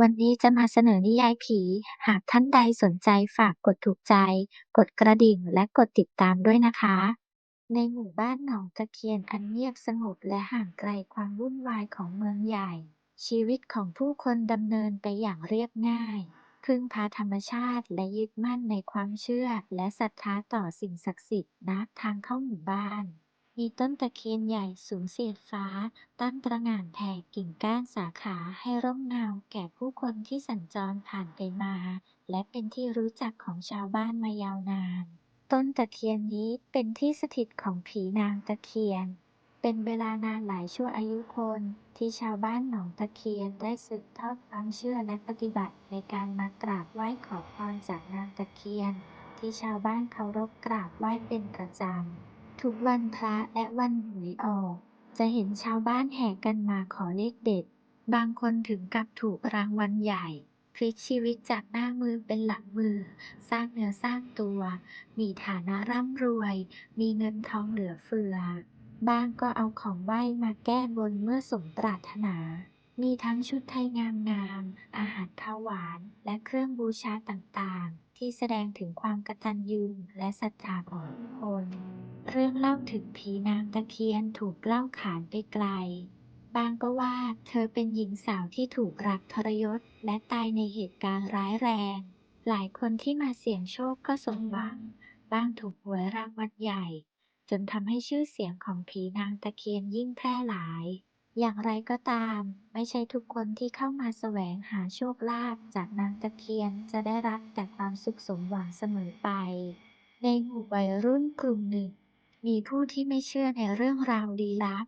วันนี้จะมาเสนอนิยายผี หากท่านใดสนใจฝากกดถูกใจ กดกระดิ่งและกดติดตามด้วยนะคะ ในหมู่บ้านหนองตะเคียนอันเงียบสงบและห่างไกลความวุ่นวายของเมืองใหญ่ ชีวิตของผู้คนดำเนินไปอย่างเรียบง่าย พึ่งพาธรรมชาติและยึดมั่นในความเชื่อและศรัทธาต่อสิ่งศักดิ์สิทธิ์ณทางเข้าหมู่บ้าน มีต้นตะเคียนใหญ่สูงเสียดฟ้า ตั้งตระหง่านแผ่กิ่งก้านสาขาให้ร่มเงาแก่ผู้คนที่สัญจรผ่านไปมา และเป็นที่รู้จักของชาวบ้านมายาวนาน ต้นตะเคียนนี้เป็นที่สถิตของผีนางตะเคียน เป็นเวลานานหลายชั่วอายุคนที่ชาวบ้านหนองตะเคียนได้สืบทอดความเชื่อและปฏิบัติในการมากราบไหว้ขอพรจากนางตะเคียน ที่ชาวบ้านเคารพกราบไหว้เป็นประจำ ทุกวันพระและวันหวยออก จะเห็นชาวบ้านแห่กันมาขอเลขเด็ด บางคนถึงกับถูกรางวัลใหญ่ พลิกชีวิตจากหน้ามือเป็นหลังมือ สร้างเนื้อสร้างตัว มีฐานะร่ำรวย มีเงินทองเหลือเฟือ บ้างก็เอาของไหว้มาแก้บนเมื่อสมปรารถนา มีทั้งชุดไทยงามๆ อาหารข้าวหวาน และเครื่องบูชาต่างๆ ที่แสดงถึงความกตัญญูและศรัทธาของคน เรื่องเล่าถึงผีนางตะเคียนถูกเล่าขานไปไกลบางก็ว่าเธอเป็นหญิงสาวที่ถูกรักทรยศและตายในเหตุการณ์ร้ายแรง หลายคนที่มาเสี่ยงโชคก็สมหวัง บ้างถูกหวยรางวัลใหญ่ จนทำให้ชื่อเสียงของผีนางตะเคียนยิ่งแพร่หลาย อย่างไรก็ตาม ไม่ใช่ทุกคนที่เข้ามาแสวงหาโชคลาภจากนางตะเคียนจะได้รับแต่ความสุขสมหวังเสมอไป ในหมู่วัยรุ่นกลุ่มหนึ่ง มีผู้ที่ไม่เชื่อในเรื่องราวลี้ลับ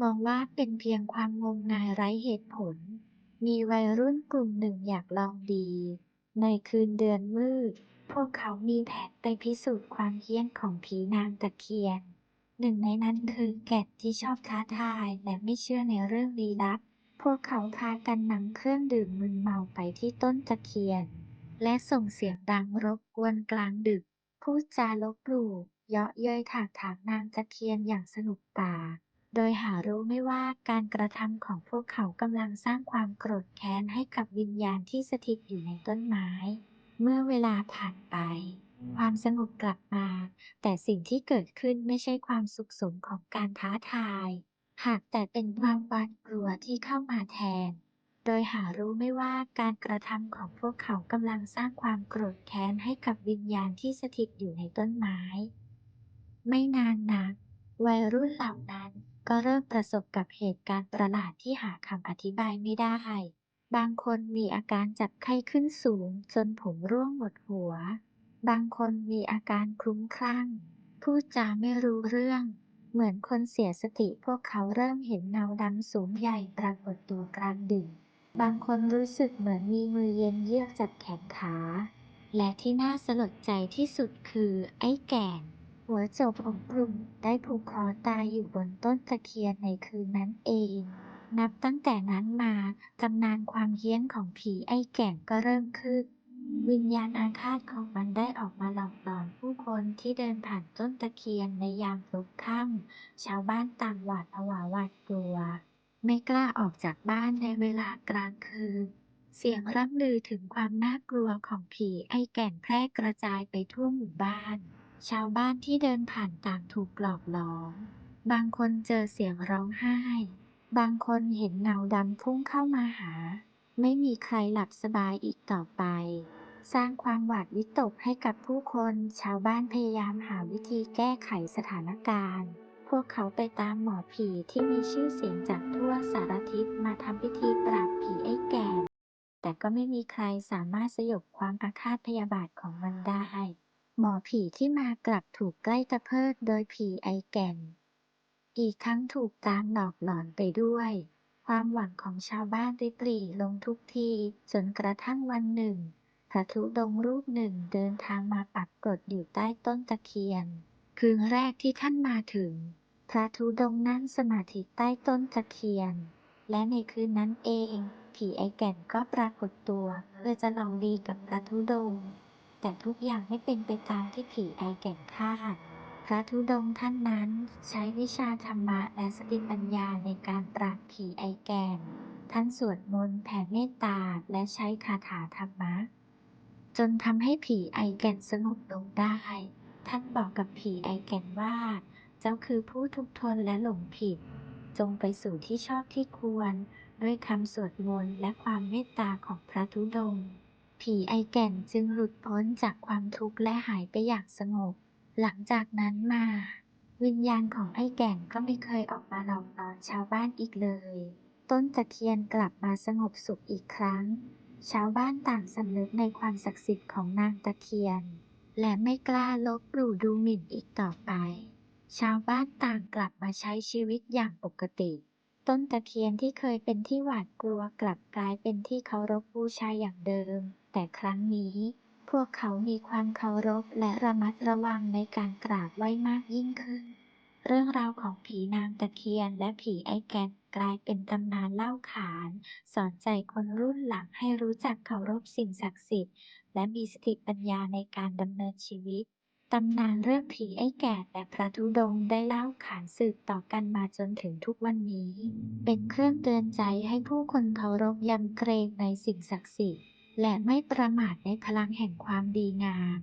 มองว่าเป็นเพียงความงมงายไร้เหตุผล มีวัยรุ่นกลุ่มหนึ่งอยากลองดี ในคืนเดือนมืด พวกเขามีแผนไปพิสูจน์ความเฮี้ยนของผีนางตะเคียน หนึ่งในนั้นคือแกะที่ชอบท้าทายและไม่เชื่อในเรื่องลี้ลับ พวกเขาพากันนำเครื่องดื่มมึนเมาไปที่ต้นตะเคียน และส่งเสียงดังรบกวนกลางดึกพูดจาลบหลู่ เยาะเย้ยถากถางนางตะเคียนอย่างสนุกปาโดยหารู้ไม่ว่าการกระทำของพวกเขากำลังสร้างความโกรธแค้นให้กับวิญญาณที่สถิตอยู่ในต้นไม้ เมื่อเวลาผ่านไป ความสงบกลับมา แต่สิ่งที่เกิดขึ้นไม่ใช่ความสุขสมของการท้าทาย หากแต่เป็นความหวาดกลัวที่เข้ามาแทนโดยหารู้ไม่ว่าการกระทำของพวกเขากำลังสร้างความโกรธแค้นให้กับวิญญาณที่สถิตอยู่ในต้นไม้ ไม่นานนัก วัยรุ่นเหล่านั้นก็เริ่มประสบกับเหตุการณ์ประหลาดที่หาคำอธิบายไม่ได้ บางคนมีอาการจับไข้ขึ้นสูงจนผมร่วงหมดหัว บางคนมีอาการคลุ้มคลั่ง พูดจาไม่รู้เรื่อง เหมือนคนเสียสติพวกเขาเริ่มเห็นเงาดำสูงใหญ่ปรากฏตัวกลางดึกบางคนรู้สึกเหมือนมีมือเย็นเยือกจับแขนขา และที่น่าสลดใจที่สุดคือไอ้แก่น หัวโจกของกลุ่มได้ผูกคอตายอยู่บนต้นตะเคียนในคืนนั้นเอง นับตั้งแต่นั้นมา ตำนานความเฮี้ยนของผีไอ้แก่นก็เริ่มขึ้น วิญญาณอาฆาตของมันได้ออกมาหลอกหลอนผู้คนที่เดินผ่านต้นตะเคียนในยามพลุกค่ำชาวบ้านต่างหวาดผวาหวาดกลัว ไม่กล้าออกจากบ้านในเวลากลางคืนเสียงร่ำลือถึงความน่ากลัวของผีไอ้แก่นแพร่กระจายไปทั่วหมู่บ้าน ชาวบ้านที่เดินผ่านต่างถูกหลอกหลอน บางคนเจอเสียงร้องไห้ บางคนเห็นเงาดำพุ่งเข้ามาหา ไม่มีใครหลับสบายอีกต่อไป สร้างความหวาดวิตกให้กับผู้คน ชาวบ้านพยายามหาวิธีแก้ไขสถานการณ์ พวกเขาไปตามหมอผีที่มีชื่อเสียงจากทั่วสารทิศมาทำพิธีปราบผีไอ้แก่แต่ก็ไม่มีใครสามารถสยบความอาฆาตพยาบาทของมันได้ หมอผีที่มากลับถูกใกล้ตะเพิดโดยผีไอแก่น อีกทั้งถูกตามหลอกหลอนไปด้วย ความหวังของชาวบ้านริบหรี่ลงทุกที จนกระทั่งวันหนึ่งพระธุดงค์รูปหนึ่งเดินทางมาปรากฏอยู่ใต้ต้นตะเคียน คืนแรกที่ท่านมาถึง พระธุดงค์นั่งสมาธิใต้ต้นตะเคียน และในคืนนั้นเอง ผีไอแก่นก็ปรากฏตัวเพื่อจะลองดีกับพระธุดงค์ แต่ทุกอย่างไม่เป็นไปตามที่ผีไอแก่นคาดพระธุดงค์ท่านนั้นใช้วิชาธรรมะและสติปัญญาในการปราบผีไอแก่น ท่านสวดมนต์แผ่เมตตาและใช้คาถาธรรมะ จนทำให้ผีไอแก่นสงบลงได้ ท่านบอกกับผีไอแก่นว่า เจ้าคือผู้ทุกทนและหลงผิด จงไปสู่ที่ชอบที่ควร ด้วยคำสวดมนต์และความเมตตาของพระธุดงค์ ผีไอแก่นจึงหลุดพ้นจากความทุกข์และหายไปอย่างสงบ หลังจากนั้นมา วิญญาณของไอแก่นก็ไม่เคยออกมาหลอกหลอนชาวบ้านอีกเลย ต้นตะเคียนกลับมาสงบสุขอีกครั้ง ชาวบ้านต่างสำนึกในความศักดิ์สิทธิ์ของนางตะเคียน และไม่กล้าลบหลู่ดูหมิ่นอีกต่อไป ชาวบ้านต่างกลับมาใช้ชีวิตอย่างปกติ ต้นตะเคียนที่เคยเป็นที่หวาดกลัวกลับกลายเป็นที่เคารพบูชาอย่างเดิม แต่ครั้งนี้ พวกเขามีความเคารพและระมัดระวังในการกราบไหว้มากยิ่งขึ้น เรื่องราวของผีนางตะเคียนและผีไอแกนกลายเป็นตำนานเล่าขาน สอนใจคนรุ่นหลังให้รู้จักเคารพสิ่งศักดิ์สิทธิ์ และมีสติปัญญาในการดำเนินชีวิต ตำนานเรื่องผีไอ้แก่และพระธุดงค์ได้เล่าขานสืบต่อกันมาจนถึงทุกวันนี้ เป็นเครื่องเตือนใจให้ผู้คนเคารพยำเกรงในสิ่งศักดิ์สิทธิ์ และไม่ประมาทในพลังแห่งความดีงาม